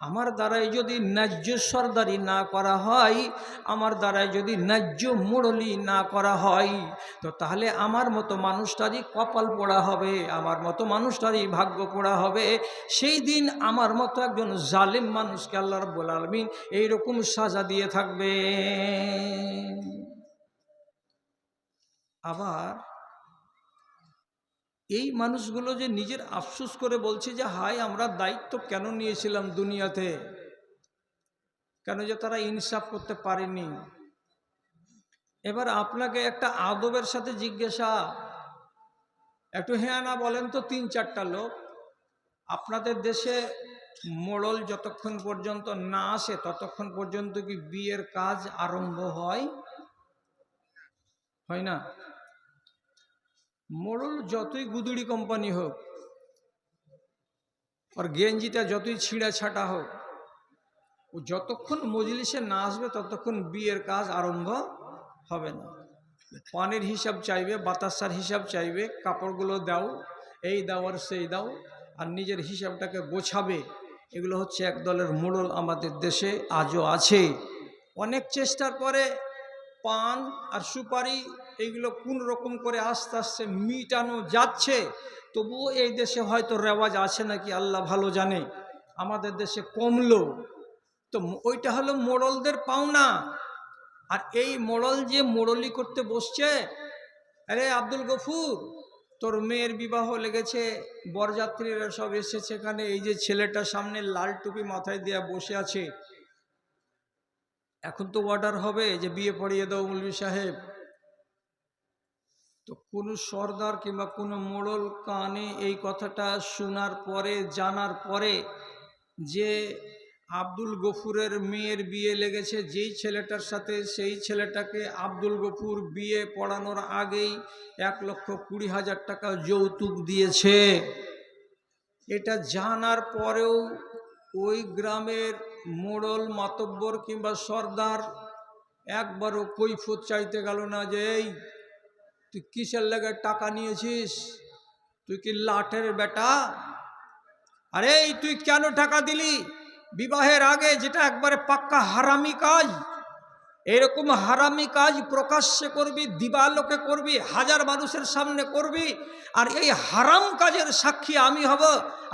আমার দ্বারাই যদি ন্যায্য সর্দারি না করা হয়, আমার দ্বারাই যদি ন্যায্য মোড়লি না করা হয়, তো তাহলে আমার মতো মানুষটারই কপাল পোড়া হবে, আমার মতো মানুষটারই ভাগ্য পোড়া হবে। সেই দিন আমার মতো একজন জালিম মানুষকে আল্লাহ রব্বুল আলমিন এইরকম সাজা দিয়ে থাকবে। আবার এই মানুষগুলো যে নিজের আফসোস করে বলছে যে, হায়, আমরা দায়িত্ব কেন নিয়েছিলাম দুনিয়াতে? কেন যে তারা ইনসাফ করতে পারেনি? এবার আপনাকে একটা আদবের সাথে জিজ্ঞাসা। একটু হ্যাঁ না বলেন তো, তিন চারটা লোক। আপনাদের দেশে মোড়ল যতক্ষণ পর্যন্ত না আসে, ততক্ষণ পর্যন্ত কি বিয়ের কাজ আরম্ভ হয়? হয় না? মোড়ল যতই গুদুড়ি কোম্পানি হোক, আর গেঞ্জিটা যতই ছিঁড়া ছাটা হোক, ও যতক্ষণ মজলিসে না আসবে ততক্ষণ বিয়ের কাজ আরম্ভ হবে না। পানির হিসাব চাইবে, বাতাসার হিসাব চাইবে, কাপড়গুলো দাও, এই দাও আর সেই দাও, আর নিজের হিসাবটাকে গোছাবে। এগুলো হচ্ছে এক দলের মোড়ল আমাদের দেশে আজও আছে। অনেক চেষ্টার পরে পান আর সুপারি এইগুলো কোন রকম করে আস্তে আস্তে মিটানো যাচ্ছে, তবুও এই দেশে হয়তো রেওয়াজ আছে নাকি আল্লাহ ভালো জানে। আমাদের দেশে কমলো তো ওইটা হলো মোড়লদের পাওনা। আর এই মোড়ল যে মোড়লি করতে বসছে, আরে আব্দুল গফুর, তোর মেয়ের বিবাহ লেগেছে, বরযাত্রীরা সব এসেছে এখানে, এই যে ছেলেটা সামনে লাল টুপি মাথায় দেওয়া বসে আছে। এখন তো অর্ডার হবে যে বিয়ে পড়িয়ে দাও মৌলভী সাহেব। তো কোনো সর্দার কিংবা কোনো মোড়ল কানে এই কথাটা শোনার পরে, জানার পরে যে আব্দুল গফুরের মেয়ের বিয়ে লেগেছে, যেই ছেলেটার সাথে সেই ছেলেটাকে আব্দুল গফুর বিয়ে পড়ানোর আগেই এক লক্ষ কুড়ি হাজার টাকা যৌতুক দিয়েছে। এটা জানার পরেও ওই গ্রামের মোড়ল মাতব্বর কিংবা সর্দার একবারও কৈফত চাইতে গেল না যে, এই, তুই কিসের লেগে টাকা নিয়েছিস? তুই কি লাঠের বেটা? আরে তুই কেন টাকা দিলি? বিবাহের আগে যেটা একবারে পাক্কা হারামি কাজ এরকম হারামি কাজ প্রকাশ্যে করবি, দিবালোকে করবি, হাজার মানুষের সামনে করবি, আর এই হারাম কাজের সাক্ষী আমি হব,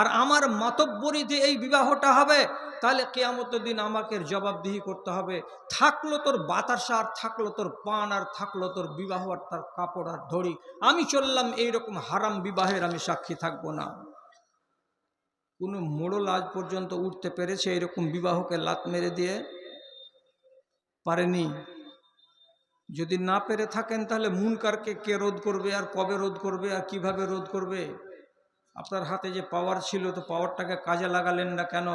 আর আমার মাতব্বরিতে এই বিবাহটা হবে, তাহলে কেয়ামত দিন আমাকে জবাবদিহি করতে হবে। থাকল তোর বাতাসা, আর থাকল তোর পান, আর থাকল তোর বিবাহ, আর তার কাপড়, আর ধরি। আমি চললাম এইরকম হারাম বিবাহের আমি সাক্ষী থাকব না। কোনো মোড়ল আজ পর্যন্ত উঠতে পেরেছে এরকম বিবাহকে লাত মেরে দিয়ে? পারেনি। যদি না পেরে থাকেন তাহলে মুনকারকে কে রোধ করবে আর কবে রোধ করবে আর কীভাবে রোধ করবে? আপনার হাতে যে পাওয়ার ছিল তো পাওয়ারটাকে কাজে লাগালেন না কেন?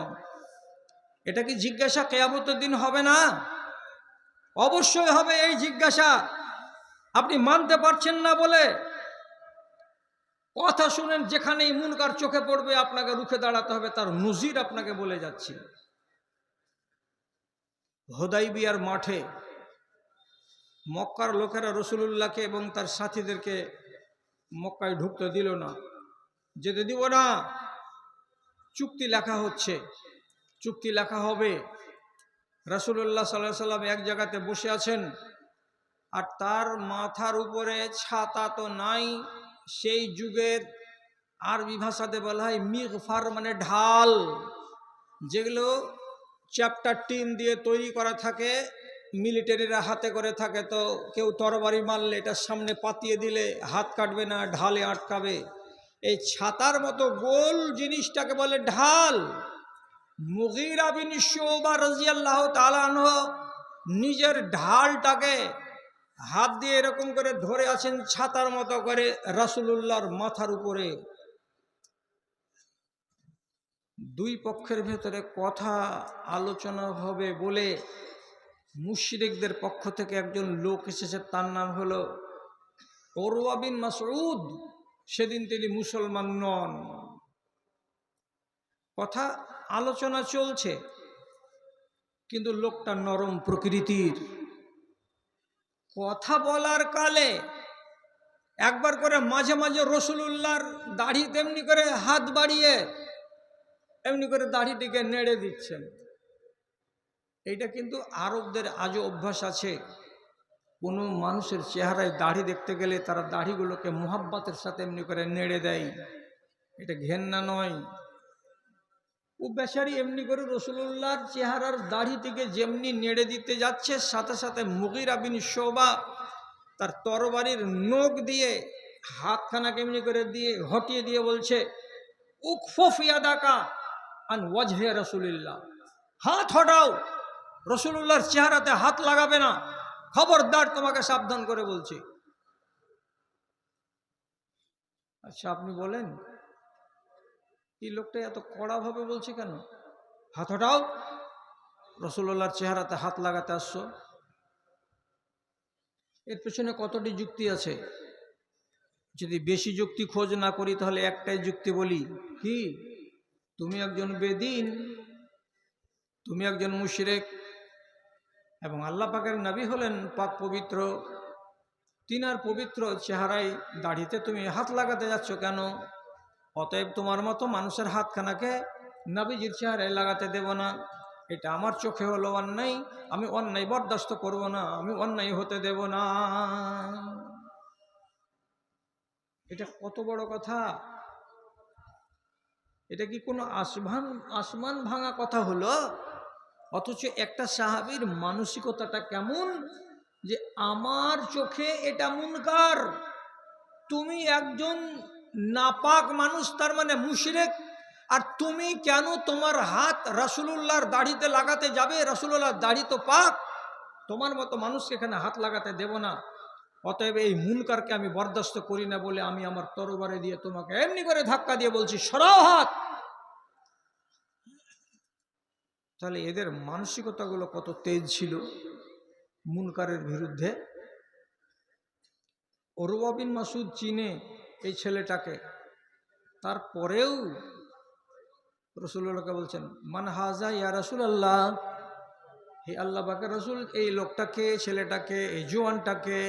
এটা কি জিজ্ঞাসা? কেয়ামতের দিন হবে না? অবশ্যই হবে এই জিজ্ঞাসা। আপনি মানতে পারছেন না বলে কথা শুনেন যেখানেই মুনকার চোখে পড়বে আপনাকে রুখে দাঁড়াতে হবে, তার নজির আপনাকে বলে যাচ্ছি। হোদাই বিয়ার মাঠে মক্কার লোকেরা রসুলুল্লাহকে এবং তার সাথীদেরকে মক্কায় ঢুকতে দিল না। যেতে দিব না। চুক্তি লেখা হচ্ছে। চুক্তি লেখা হবে। রসুল্লাহ সাল্লাহ সাল্লাম এক জায়গাতে বসে আছেন। আর তার মাথার উপরে ছাতা তো নাই। সেই যুগের আরবি ভাষাতে বলা হয় মিগফার মানে ঢাল। যেগুলো চ্যাপ্টার টিন দিয়ে তৈরি করা থাকে মিলিটারিরা হাতে করে থাকে তো কেউ তরবারি মারলে এটা সামনে পাতিয়ে দিলে হাত কাটবে না, ঢালে আটকাবে। এই ছাতার মতো গোল জিনিসটাকে বলে ঢাল। মুগিরা বিন শোবা রাজিয়াল্লাহ তালান নিজের ঢালটাকে হাত দিয়ে এরকম করে ধরে আছেন ছাতার মতো করে রাসুলুল্লাহর মাথার উপরে। দুই পক্ষের ভেতরে কথা আলোচনা হবে বলে মুশরিকদের পক্ষ থেকে একজন লোক এসেছে, তার নাম হলো ওরওয়া বিন মাসউদ। সেদিন তিনি মুসলমান নন। কথা আলোচনা চলছে, কিন্তু লোকটা নরম প্রকৃতির। কথা বলার কালে একবার করে মাঝে মাঝে রসুলুল্লাহর দাড়ি তেমনি করে হাত বাড়িয়ে এমনি করে দাড়িটিকে নেড়ে দিচ্ছেন। এইটা কিন্তু আরবদের আজও অভ্যাস আছে। কোনো মানুষের চেহারায় দাড়ি দেখতে গেলে তারা দাড়িগুলোকে মোহাব্বতের সাথে এমনি করে নেড়ে দেয়। এটা ঘেন্না নয়। ও বেচারি এমনি করে রসুল্লাহর চেহারার দাড়িটিকে যেমনি নেড়ে দিতে যাচ্ছে, সাথে সাথে মুগিরা আবিন শোভা তার তরবারির নখ দিয়ে হাতখানাকে এমনি করে দিয়ে হটিয়ে দিয়ে বলছে উকফিয়াদাকা আন ওয়াজহে রসুলিল্লাহ। হাত হটাও। রসুল্লাহর চেহারাতে হাত লাগাবে না। খবরদার তোমাকে সাবধান করে বলছি। আচ্ছা আপনি বলেন, এই লোকটা এত কড়াভাবে বলছে কেন? হাত হটাও। রসুল্লাহর চেহারাতে হাত লাগাতে আসছো। এর পেছনে কতটি যুক্তি আছে? যদি বেশি যুক্তি খোঁজ না করি, তাহলে একটাই যুক্তি বলি, কি? তুমি একজন বেদিন, তুমি একজন মুশরেক এবং আল্লাহ পাকের নবী হলেন পাক পবিত্র। তিনার পবিত্র চেহারায় দাড়িতে তুমি হাত লাগাতে যাচ্ছ কেন? অতএব তোমার মতো মানুষের হাতখানাকে নবীজির চেহারায় লাগাতে দেব না। এটা আমার চোখে হলো অন্যায়, আমি অন্যায় বরদাস্ত করব না, আমি অন্যায় হতে দেব না। এটা কত বড় কথা। এটা কি কোনো আসমান আসমান ভাঙা কথা হলো? অথচ একটা সাহাবীর মানসিকতাটা কেমন যে আমার চোখে এটা মুনকার। তুমি একজন নাপাক মানুষ, তার মানে মুশরেক, আর তুমি কেন তোমার হাত রাসুলুল্লাহর দাড়িতে লাগাতে যাবে? রাসুলুল্লাহর দাড়ি তো পাক। তোমার মতো মানুষকে এখানে হাত লাগাতে দেব না। অতএব এই মুনকারকে আমি বরদাস্ত করি না বলে আমি আমার তরবারে দিয়ে তোমাকে এমনি করে ধাক্কা দিয়ে বলছি, সরাও হাত। তাহলে এদের মানসিকতাগুলো কত তেজ ছিল মুনকারের বিরুদ্ধে। অরুবাবিন মাসুদ চিনে এই ছেলেটাকে। তারপরেও রসুল্লাহকে বলছেন, মান হাজা ইয়া রসুল আল্লাহ হে আল্লাহ বাকে রসুল, এই লোকটাকে, ছেলেটাকে, এই জোয়ানটাকে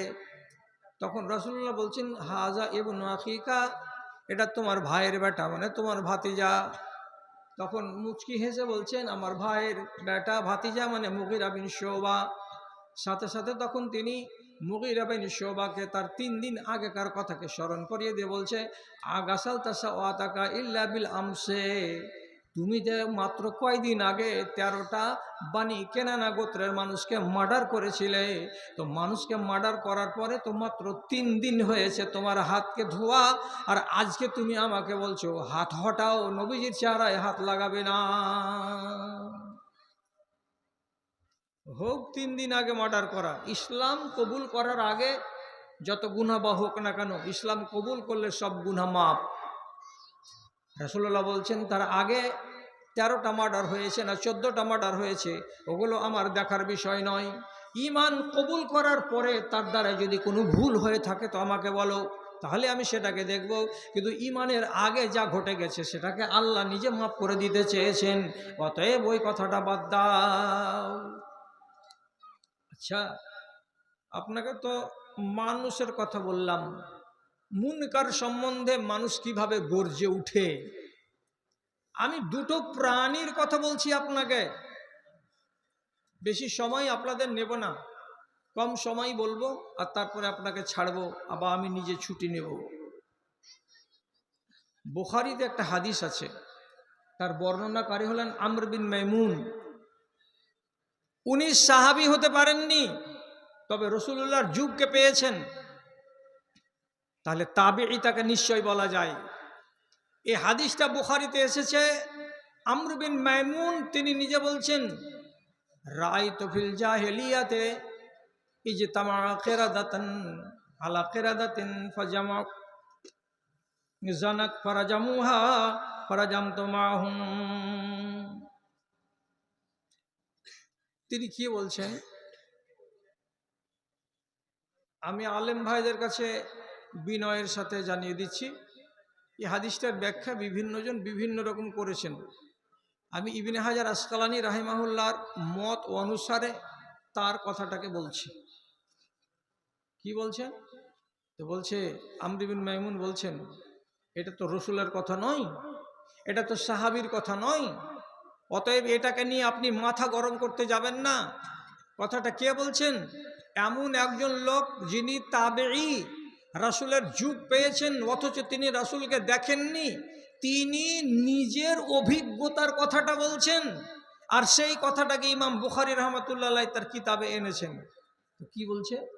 তখন রসুল্লাহ বলছেন, হাজা এবং আখিকা, এটা তোমার ভাইয়ের বেটা মানে তোমার ভাতিজা। তখন মুচকি হেসে বলছেন, আমার ভাইয়ের বেটা ভাতিজা মানে মুগিরা বিন শোভা সাথে সাথে তখন তিনি মুগির বিন শোভাকে তার তিন দিন আগেকার কথাকে স্মরণ করিয়ে দিয়ে বলছে আগাসাল তাসা ওয়াতাকা ইল্লা বিল আমসে। তুমি যে মাত্র কয়দিন আগে তেরোটা বাণী কেনানা গোত্রের মানুষকে মার্ডার করেছিলে, তো মানুষকে মার্ডার করার পরে তো মাত্র তিন দিন হয়েছে তোমার হাতকে ধোয়া, আর আজকে তুমি আমাকে বলছো, হাত হটাও, নবীজির চেহারায় হাত লাগাবে না। হোক তিন দিন আগে মার্ডার করা, ইসলাম কবুল করার আগে যত গুণা বা হোক না কেন, ইসলাম কবুল করলে সব গুণা মাপ রসুল্লাহ বলছেন, তার আগে তেরোটা মার্ডার হয়েছে না চোদ্দোটা মার্ডার হয়েছে, ওগুলো আমার দেখার বিষয় নয়। ইমান কবুল করার পরে তার দ্বারা যদি কোনো ভুল হয়ে থাকে তো আমাকে বলো, তাহলে আমি সেটাকে দেখব। কিন্তু ইমানের আগে যা ঘটে গেছে সেটাকে আল্লাহ নিজে মাফ করে দিতে চেয়েছেন। অতএব ওই কথাটা বাদ দাও। আচ্ছা আপনাকে তো মানুষের কথা বললাম। মুনকার সম্বন্ধে মানুষ কীভাবে গর্জে উঠে? আমি দুটো প্রাণীর কথা বলছি আপনাকে। বেশি সময় আপনাদের নেব না। কম সময় বলব আর তারপরে আপনাকে ছাড়বো, আবার আমি নিজে ছুটি নেব। বোখারিতে একটা হাদিস আছে, তার বর্ণনাকারী হলেন আমর বিন উনি সাহাবি হতে পারেননি, তবে রসুল্লাহর যুগকে পেয়েছেন। তাহলে তাবে তাকে নিশ্চয় বলা যায়। এই হাদিসটা বুখারিতে এসেছে আমরুবিন মাইমুন তিনি নিজে বলছেন রায় তফিল জাহেলিয়াতে আলা ফরাজাম তিনি কি বলছেন? আমি আলেম ভাইদের কাছে বিনয়ের সাথে জানিয়ে দিচ্ছি, এই হাদিসটার ব্যাখ্যা বিভিন্নজন বিভিন্ন রকম করেছেন। আমি ইবিনে হাজার আসকালানি রাহিমাহুল্লার মত অনুসারে তার কথাটাকে বলছি। কি বলছেন? তো বলছে আমরিবিন মাইমুন বলছেন, এটা তো রসুলের কথা নয়, এটা তো সাহাবির কথা নয়, অতএব এটাকে নিয়ে আপনি মাথা গরম করতে যাবেন না। কথাটা কে বলছেন? এমন একজন লোক যিনি তাবেই রাসুলের যুগ পেয়েছেন, অথচ তিনি রাসুলকে দেখেননি। তিনি নিজের অভিজ্ঞতার কথাটা বলছেন। আর সেই কথাটাকে ইমাম বুখারি রহমতুল্লাহ তার কিতাবে এনেছেন। কি বলছে?